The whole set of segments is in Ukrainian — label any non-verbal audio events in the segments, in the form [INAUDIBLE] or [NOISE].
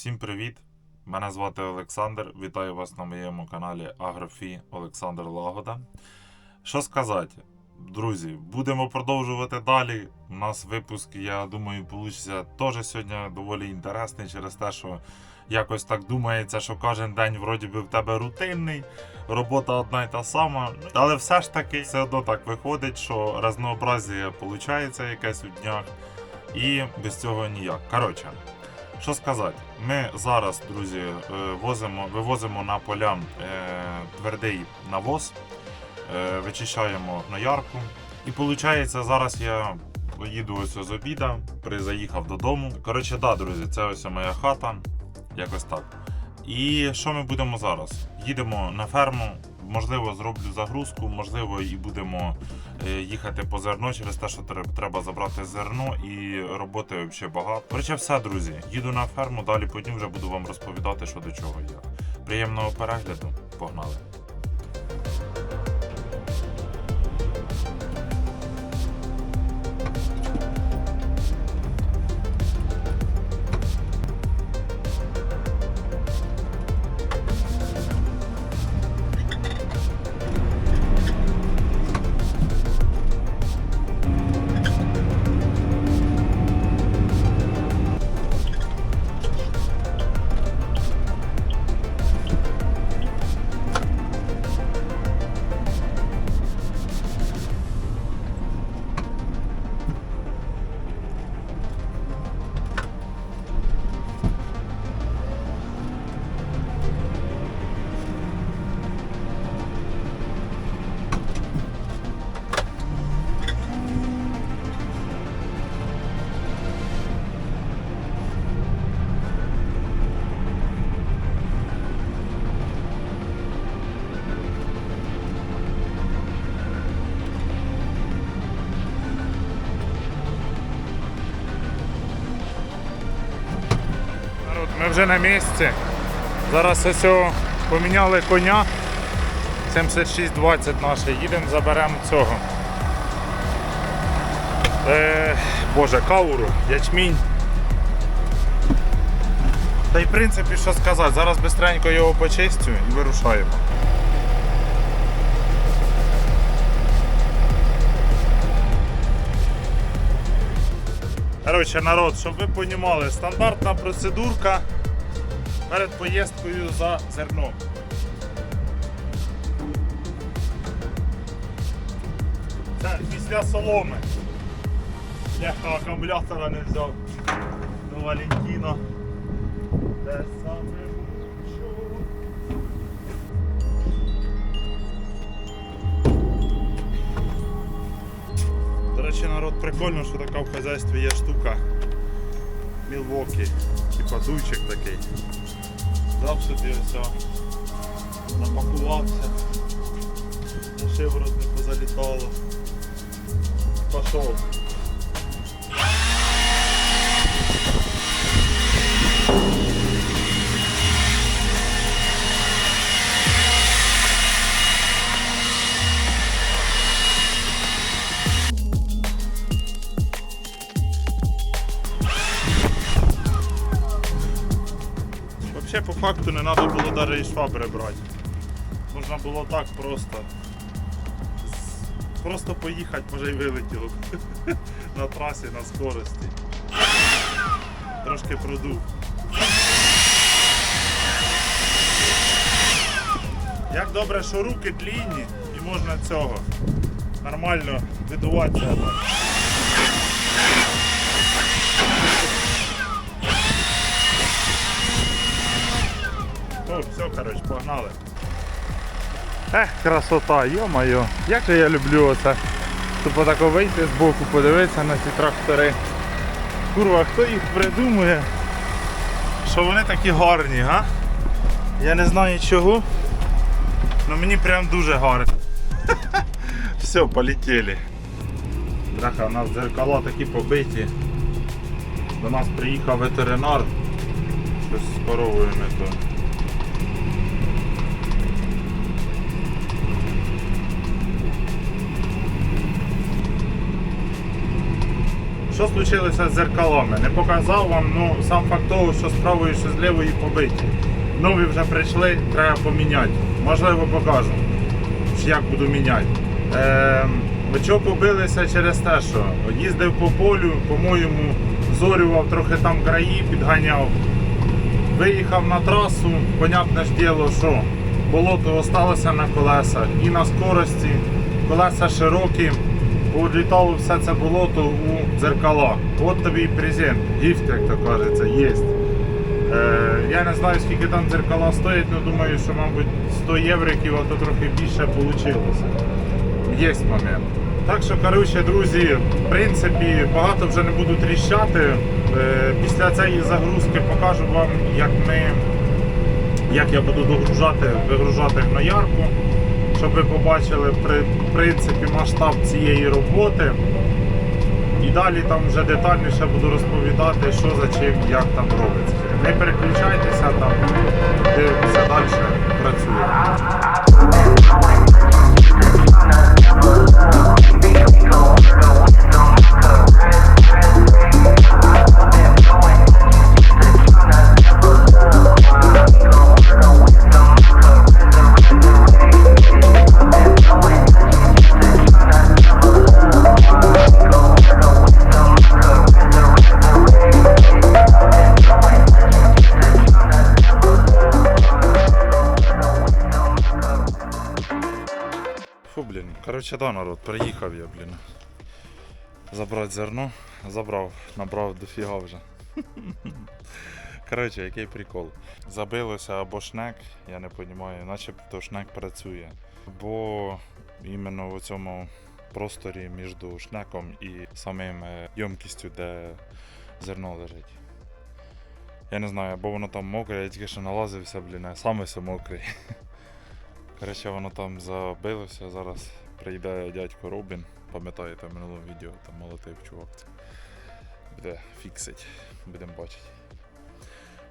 Всім привіт! Мене звати Олександр. Вітаю вас на моєму каналі Агрофі Олександр Лагода. Що сказати, друзі, будемо продовжувати далі. У нас випуск, я думаю, вийде теж сьогодні доволі інтересний через те, що якось так думається, що кожен день вроді би в тебе рутинний, робота одна й та сама. Але все ж таки все одно так виходить, що разнообразія виходить якесь у днях, і без цього ніяк. Коротше. Що сказати, ми зараз, друзі, е, возимо, вивозимо на поля е, твердий навоз, е, вичищаємо гноярку. І виходить, зараз я їду ось з обіда, заїхав додому. Коротше, да, друзі, це ось моя хата, якось так. І що ми будемо зараз? Їдемо на ферму, можливо, зроблю загрузку, можливо, і будемо е, їхати по зерно через те, що треба забрати зерно і роботи взагалі багато. Коротше, все, друзі. Їду на ферму, далі потім вже буду вам розповідати, що до чого я. Приємного перегляду, погнали. Вже на місці. Зараз ось поміняли коня. 7620 наш. Їдемо, заберемо цього. Е, Боже, кауру, ячмінь. Та й в принципі, що сказати, зараз бистренько його почистю і вирушаємо. Коротше, народ, щоб ви розуміли, стандартна процедурка перед поїздкою за зерном. Це після соломи. Бляха акумулятора не взяв. Ну, Валентіно. Те саме. До речі, народ прикольно, що така в хазяйстві є штука. Мілвокі, типа дуйчик такий. Взяв собі все, напакувався, на шиворот не позалітало. Пішов. Факту не треба було навіть і швабри брати. Можна було так просто. Просто поїхати, може й вилетіло [LAUGHS] на трасі на скорості. Трошки продув. Як добре, що руки длінні і можна цього нормально видуватися. Коротше, погнали. Ех, красота, йо-моє. Як же я люблю оце. Щоб отако вийти з боку, подивитися на ці трактори. Курва, хто їх придумує? Що вони такі гарні, га? Я не знаю чого. але мені прям дуже гарно. [LAUGHS] Все, полетіли. Бляха, у нас дзеркала такі побиті. До нас приїхав ветеринар. Щось з коровою не то. Що случилося з зеркалами? Не показав вам, ну сам факт того, що з правої, що з лівої побиті. Нові вже прийшли, треба поміняти. Можливо, покажу, як буду міняти. Ем, чого побилися через те, що їздив по полю, по-моєму, зорював трохи там краї, підганяв. Виїхав на трасу, понятне ж діло, що болото осталося на колесах і на скорості, колеса широкі, відлітало все це болото у дзеркала. От тобі і презент, гіфт, як то кажеться, є. Е, я не знаю, скільки там дзеркала стоять, але думаю, що, мабуть, 100 євриків, а то трохи більше вийшло. Є момент. Так що, коротше, друзі, в принципі, багато вже не буду тріщати. Е, Після цієї загрузки покажу вам, як ми, як я буду догружати, вигружати гноярку, щоб ви побачили при- принципі масштаб цієї роботи. І далі там вже детальніше буду розповідати, що за чим, як там робиться. Не переключайтеся там, дивимося далі, працюємо. Блін. Народ, приїхав я, блін. Забрати зерно. Забрав, набрав дофіга вже. [LAUGHS] Коротше, який прикол. Забилося або шнек, я не розумію, начебто шнек працює. Бо іменно в цьому просторі між шнеком і самим е, ємкістю, де зерно лежить. Я не знаю, або воно там мокре, я тільки що налазився, блін, а саме все мокрий. [LAUGHS] Коротше, воно там забилося. Зараз прийде дядько Робін. Пам'ятаєте в минулому відео, там молотив чувак. Буде фіксить, будемо бачити.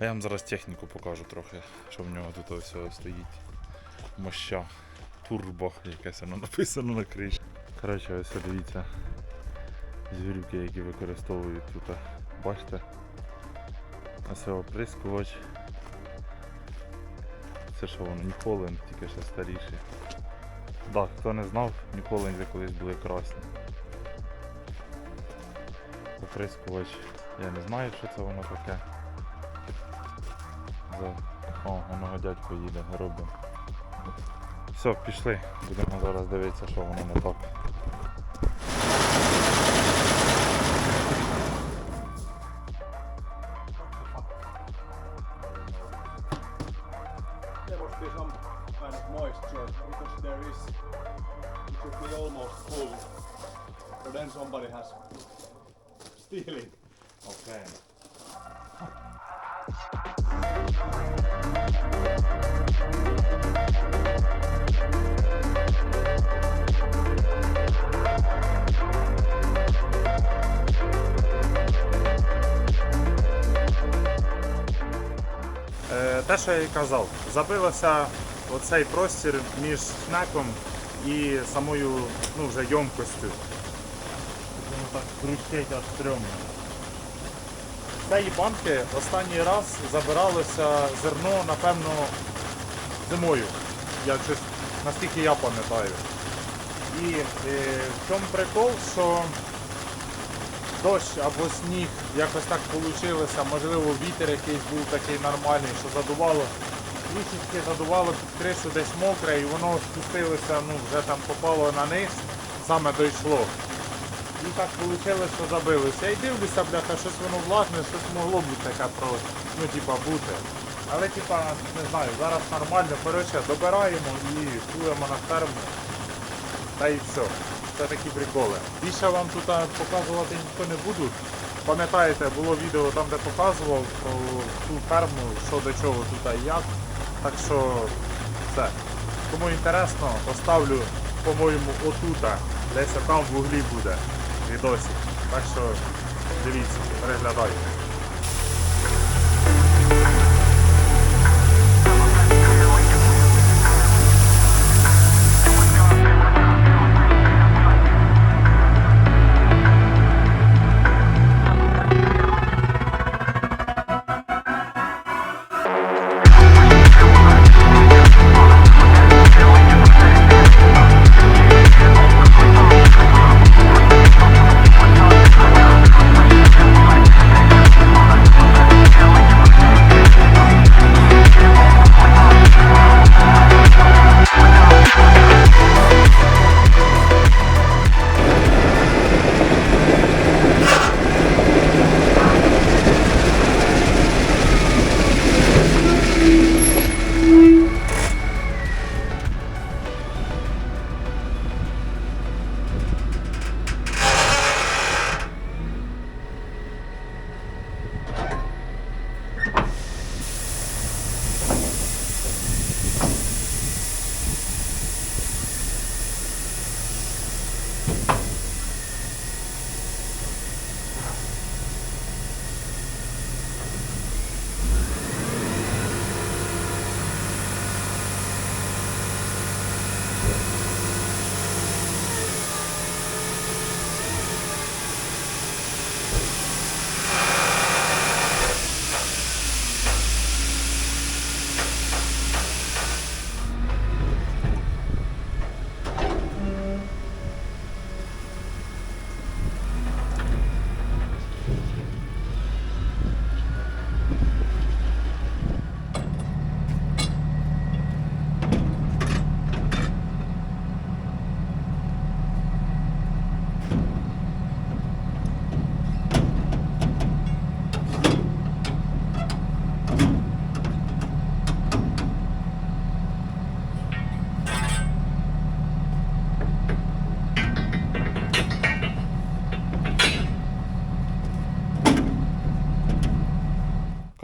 А я вам зараз техніку покажу трохи, що в нього тут все стоїть. Моща. Турбо, якесь воно написано на криші. Коротше, ось дивіться. Звірюки, які використовують тут. Бачите? Ось оприскувач. Це що воно, Ніколин, тільки ще старіший. Так, хто не знав, ніколи не колись були красні. Оприскувач. Я не знаю, що це воно таке. За... О, воно дядько їде, робимо. Все, пішли. Будемо зараз дивитися, що воно не так. І казав, забилося оцей простір між шнеком і самою ну, вже йомкостю. Воно так хрустить аж стрьомно. З цієї банки останній раз забиралося зерно, напевно, зимою. Я наскільки я пам'ятаю. І е, в чому прикол, що дощ або сніг якось так вийшло, можливо, вітер якийсь був такий нормальний, що задувало. Трішечки задувало під кришу десь мокре і воно спустилося, ну вже там попало на низ, саме дійшло. І так вийшло, що забилося. І дивлюся, бляха, щось воно власне, щось могло бути таке про, ну, типа, бути. Але типа, не знаю, зараз нормально, коротше, добираємо і плуємо на ферму. Та і все. Це такі приколи. Більше вам тут показувати ніхто не буду. Пам'ятаєте, було відео там, де показував ту ферму, що до чого тут і як. Так що все. Кому інтересно, поставлю, по-моєму, отута. Десь там в углі буде відосик. Так що дивіться, переглядайте.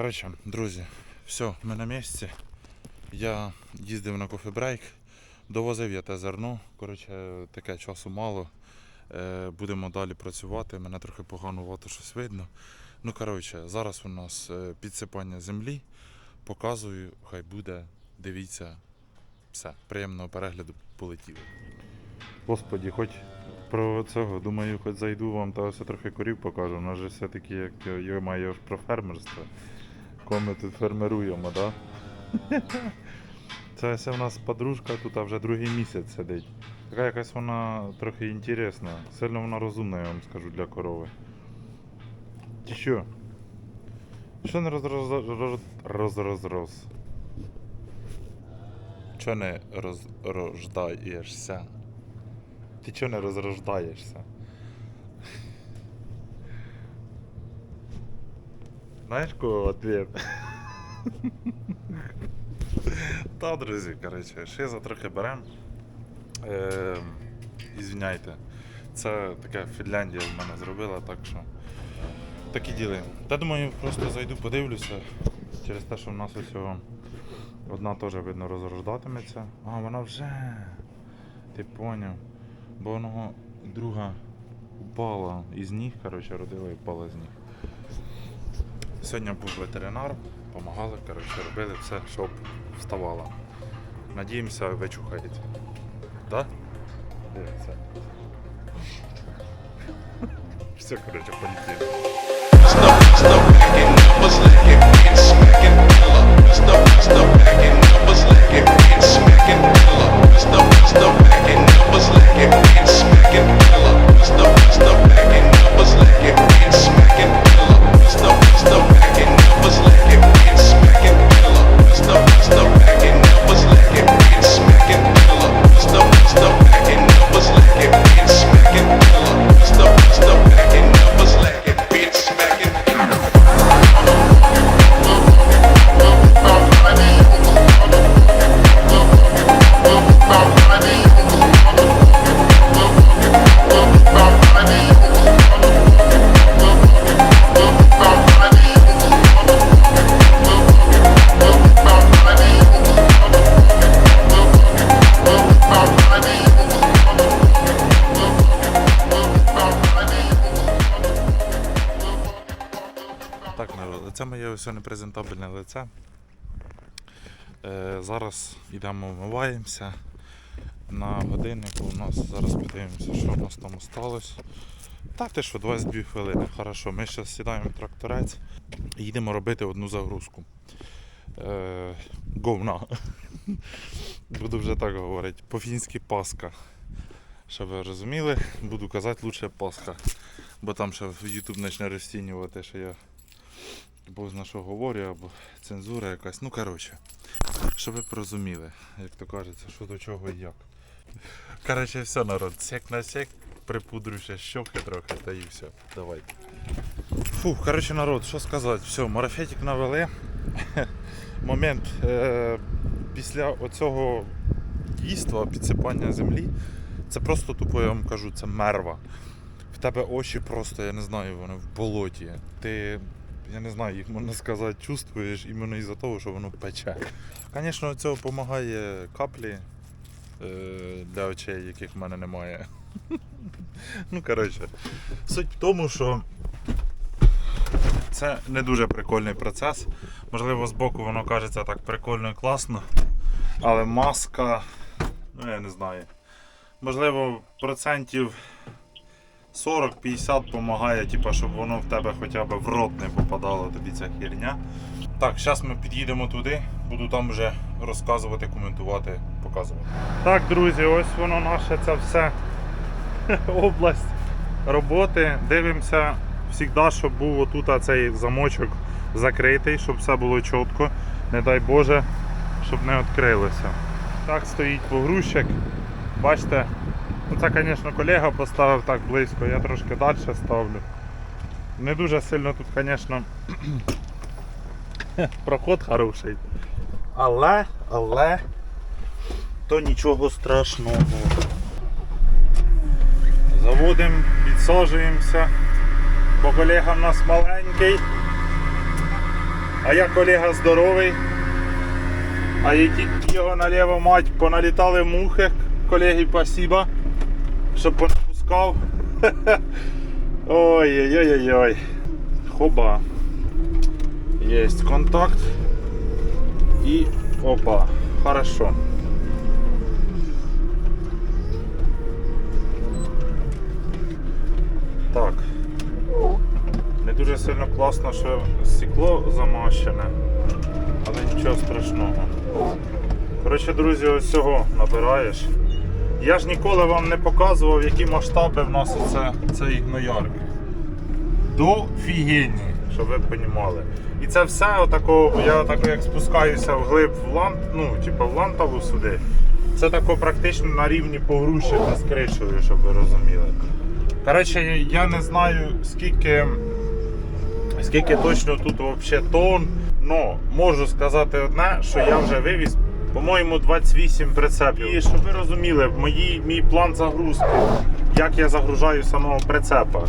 Коротше, друзі, все, ми на місці. Я їздив на кофебрейк, довозив я те зерно. Коротше, таке часу мало. Е, будемо далі працювати. Мене трохи погано вато щось видно. Ну, коротше, зараз у нас е, підсипання землі. Показую, хай буде. Дивіться. Все, приємного перегляду полетіли. Господі, хоч про цього, думаю, хоч зайду вам та ось трохи корів покажу. У нас же все-таки як я маю про фермерство. Кого ми тут фермеруємо, да? [LAUGHS] Це ось у нас подружка тут вже другий місяць сидить. Така якась вона трохи інтересна. Сильно вона розумна, я вам скажу, для корови. Чи що? Що не роз роз роз роз роз роз? Чо не розрождаєшся? Ти чого не розрождаєшся? Знаєш кого ответ? Та, друзі, коротше, шиза трохи берем. Е, ізвиняйте. Це таке Фінляндія в мене зробила, так що. Такі діли. Та думаю, просто зайду, подивлюся. Через те, що в нас усього одна теж видно розрождатиметься. А, вона вже. Ти поняв. Бо воно друга упала із ніг, коротше, родила і впала з ніг. Сьогодні був ветеринар, допомагали, коротше, робили все, щоб вставала. Надіємося, вичухається. Да? Дивіться. Все, коротше, полетіли. Stop, stop ось непрезентабельне лице. Е, зараз йдемо вмиваємося. На годиннику у нас зараз подивимося, що у нас там сталося. Та ти що, 22 хвилини. Хорошо, ми зараз сідаємо в тракторець і їдемо робити одну загрузку. Е, говна. [LAUGHS] Буду вже так говорити. По-фінськи паска. Щоб ви розуміли, буду казати лучше паска. Бо там ще в YouTube почне розцінювати, що я або на що говорю, або цензура якась. Ну, коротше, щоб ви порозуміли, як то кажеться, що до чого і як. Коротше, все, народ, сек на сек, припудрю ще щоки трохи, та і все. Давайте. Фух, коротше, народ, що сказати, все, марафетик навели. [LAUGHS] Момент е- після оцього дійства, підсипання землі, це просто тупо, я вам кажу, це мерва. В тебе очі просто, я не знаю, вони в болоті. Ти, я не знаю, їх можна сказати, чувствуєш іменно із-за того, що воно пече. Звісно, цього допомагає каплі е, для очей, яких в мене немає. [LAUGHS] Ну, коротше, суть в тому, що це не дуже прикольний процес. Можливо, збоку воно кажеться так прикольно і класно. Але маска, ну я не знаю. Можливо, процентів 40-50 допомагає, типу, щоб воно в тебе хоча б в рот не попадало тобі ця херня. Так, зараз ми під'їдемо туди, буду там вже розказувати, коментувати, показувати. Так, друзі, ось воно наше це все [LAUGHS] область роботи. Дивимося завжди, щоб був отут цей замочок закритий, щоб все було чітко. Не дай Боже, щоб не відкрилося. Так стоїть погрузчик. Бачите, ну це, звісно, колега поставив так близько, я трошки далі ставлю. Не дуже сильно тут, звісно, [CLEARS THROAT] проход хороший. Але, але, то нічого страшного. Заводимо, підсаджуємося, бо колега в нас маленький. А я колега здоровий. А які його наліво мать поналітали мухи. Колеги, спасибо, що понапускав. [LAUGHS] Ой-ой-ой-ой. Хоба. Есть контакт. И опа. Хорошо. Так. Не дуже сильно класно, що стекло замащене, але нічого страшного. Коротше, друзі, ось цього набираєш. Я ж ніколи вам не показував, які масштаби в нас оце, цей гноярк. Дофігенні, щоб ви розуміли. І це все отако, я отако як спускаюся вглиб в лан, ну, типу в лантаву сюди. Це тако практично на рівні погрузчика з кришею, щоб ви розуміли. Коротше, я не знаю скільки, скільки точно тут взагалі тонн, але можу сказати одне, що я вже вивіз, по-моєму, 28 прицепів. І щоб ви розуміли, мої, мій план загрузки, як я загружаю самого прицепа.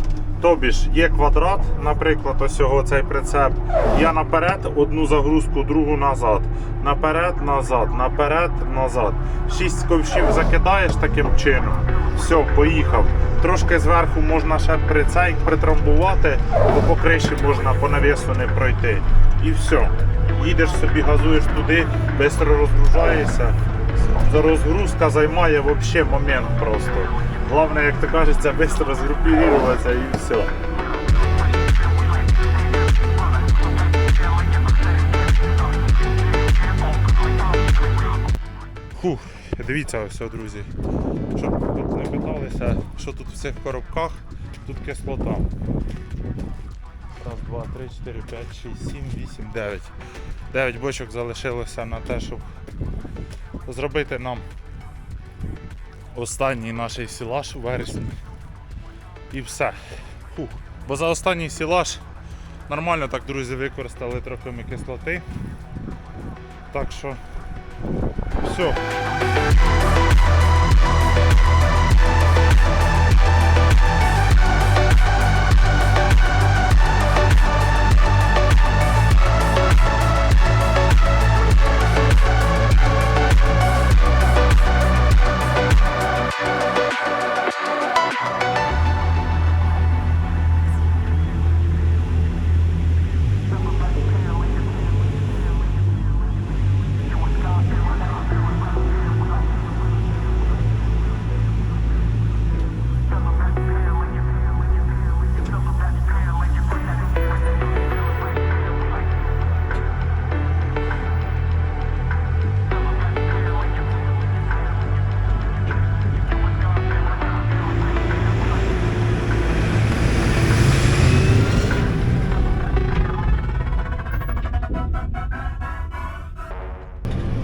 Тобі ж є квадрат, наприклад, ось його цей прицеп. Я наперед одну загрузку, другу назад. Наперед, назад, наперед, назад. Шість ковшів закидаєш таким чином. Все, поїхав. Трошки зверху можна ще при цей притрамбувати, бо по криші можна по навісу не пройти. І все. Їдеш собі, газуєш туди, швидко розгружаєшся. Розгрузка займає взагалі момент просто. Головне, як то кажеться, швидко згрупіруватися і все. Фух, дивіться ось, друзі. Щоб тут не питалися, що тут в цих коробках, тут кислота. Раз, два, три, чотири, п'ять, шість, сім, вісім, дев'ять. Дев'ять бочок залишилося на те, щоб зробити нам останній наш сілаж у вересні. І все. Фух. Бо за останній сілаж нормально так, друзі, використали трохи ми кислоти. Так що все.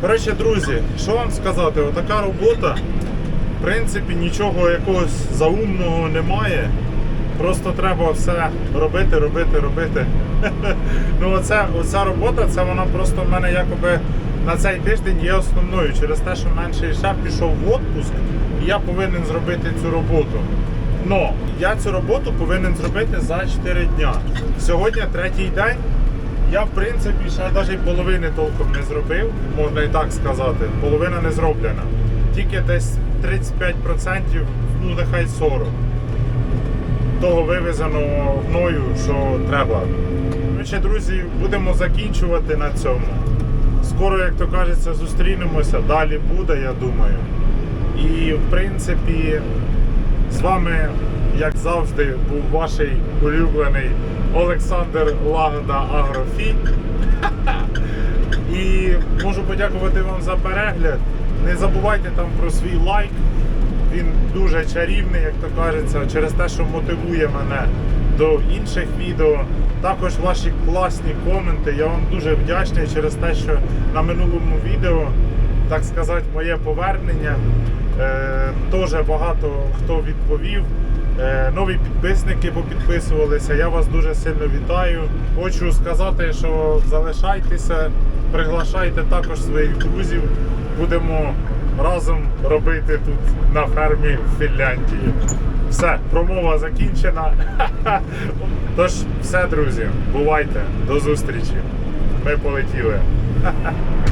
Коротше, друзі, що вам сказати, отака робота, в принципі, нічого якогось заумного немає. Просто треба все робити, робити, робити. [LAUGHS] ну оце, оця робота, це вона просто в мене якоби на цей тиждень є основною. Через те, що менший шеф пішов в відпуск, і я повинен зробити цю роботу. Но я цю роботу повинен зробити за 4 дня. Сьогодні третій день. Я в принципі ще навіть половини толком не зробив, можна і так сказати. Половина не зроблена. Тільки десь 35%, ну нехай 40%. Того вивезеного мною, що треба. Коротше, друзі, будемо закінчувати на цьому. Скоро, як то кажеться, зустрінемося. Далі буде, я думаю. І в принципі, з вами, як завжди, був ваш улюблений Олександр Лагода Агрофі. І можу подякувати вам за перегляд. Не забувайте там про свій лайк. Він дуже чарівний, як то кажеться, через те, що мотивує мене до інших відео. Також ваші класні коменти. Я вам дуже вдячний через те, що на минулому відео, так сказати, моє повернення. Е, Теж багато хто відповів. Е, Нові підписники попідписувалися. Я вас дуже сильно вітаю. Хочу сказати, що залишайтеся, приглашайте також своїх друзів. Будемо разом робити тут на фермі в Фінляндії. Все, промова закінчена. [LAUGHS] Тож, все, друзі, бувайте, до зустрічі. ми полетіли. [LAUGHS]